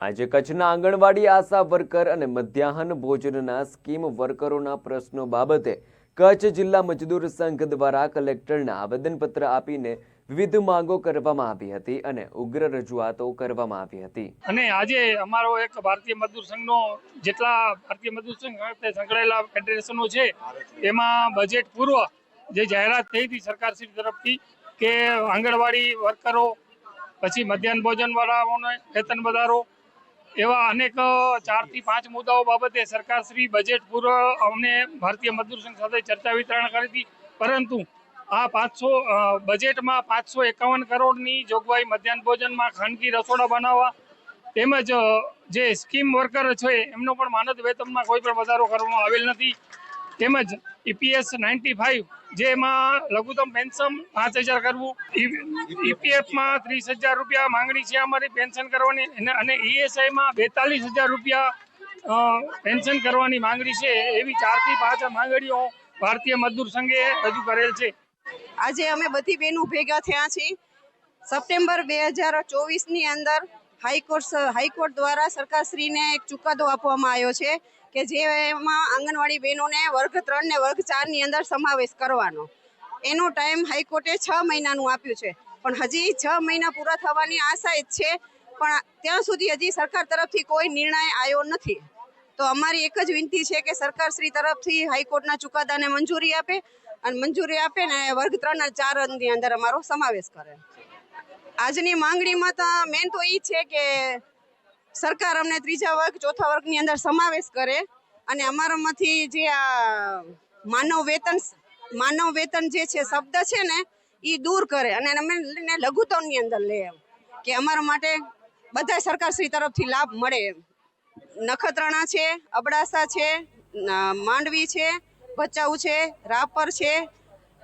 આજે કચ્છના આંગણવાડી આશા વર્કર અને મધ્યાહન ભોજનના સ્કીમ વર્કરોના પ્રશ્નો બાબતે કચ્છ જિલ્લા મજદૂર સંઘ દ્વારા કલેક્ટરને આવેદનપત્ર આપીને વિવિધ માંગો કરવામાં આવી હતી અને ઉગ્ર રજૂઆતો કરવામાં આવી હતી. અને આજે અમારો એક ભારતીય મજદૂર સંઘનો જેટલા ભારતીય મજદૂર સંઘ સંકળાયેલા ફેડરેશનો છે, એમાં બજેટ પૂર્વ જે જાહેરાત થઈ હતી સરકારશ્રી તરફથી કે આંગણવાડી વર્કરો, પછી મધ્યાહન ભોજનવાળાઓને વેતન વધારો એવા અનેક ચારથી પાંચ મુદ્દાઓ બાબતે સરકારશ્રી બજેટ પૂર્વ અમને ભારતીય મજદૂર સંઘ સાથે ચર્ચા વિતરણ કરી હતી. પરંતુ આ પાંચસો બજેટમાં પાંચસો એકાવન કરોડની જોગવાઈ મધ્યાહન ભોજનમાં ખાનગી રસોડા બનાવવા તેમજ જે સ્કીમ વર્કર છે, એમનો પણ માનદ વેતનમાં કોઈ પણ વધારો કરવામાં આવેલ નથી. તેમજ ઈપીએસ નાઇન્ટી ફાઇવ જેમાં લઘુત્તમ પેન્શન પાંચ હજાર કરવું. ઈપીએફમાં ત્રીસ હજાર રૂપિયા માંગણી છે અમારી પેન્શન કરવાની. અને- ઈએસઆઈમાં બેતાલીસ હજાર રૂપિયા પેન્શન કરવાની માંગણી છે. એવી ચારથી પાંચ માંગણીઓ ભારતીય મજદૂર સંઘે રજૂ કરેલ છે. આજે અમે બધી બહેનો ભેગા થયા છીએ. સપ્ટેમ્બર બે હજાર ચોવીસની અંદર હાઈકોર્ટ હાઈકોર્ટ દ્વારા સરકારશ્રીને એક ચુકાદો આપવામાં આવ્યો છે કે જેમાં આંગણવાડી બહેનોને વર્ગ ત્રણ ને વર્ગ ચારની અંદર સમાવેશ કરવાનો. એનો ટાઈમ હાઈકોર્ટે છ મહિનાનું આપ્યું છે. પણ હજી છ મહિના પૂરા થવાની આશા જ છે, પણ ત્યાં સુધી હજી સરકાર તરફથી કોઈ નિર્ણય આવ્યો નથી. તો અમારી એક જ વિનંતી છે કે સરકારશ્રી તરફથી હાઈકોર્ટના ચુકાદાને મંજૂરી આપે અને મંજૂરી આપે ને વર્ગ ત્રણ અને ચારની અંદર અમારો સમાવેશ કરે. આજની માંગણીમાં તો મેન તો એ છે કે સરકાર અમને ત્રીજા વર્ગ, ચોથા વર્ગની અંદર સમાવેશ કરે અને અમારામાંથી જે આ માનવ વેતન માનવ વેતન જે છે, શબ્દ છે ને એ દૂર કરે અને અમે લઘુત્તમની અંદર લે એમ કે અમારા માટે બધા સરકારશ્રી તરફથી લાભ મળે એમ. નખત્રાણા છે, અબડાસા છે માંડવી છે, ભચાઉ છે, રાપર છે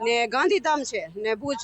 ને ગાંધીધામ છે ને ભુજ.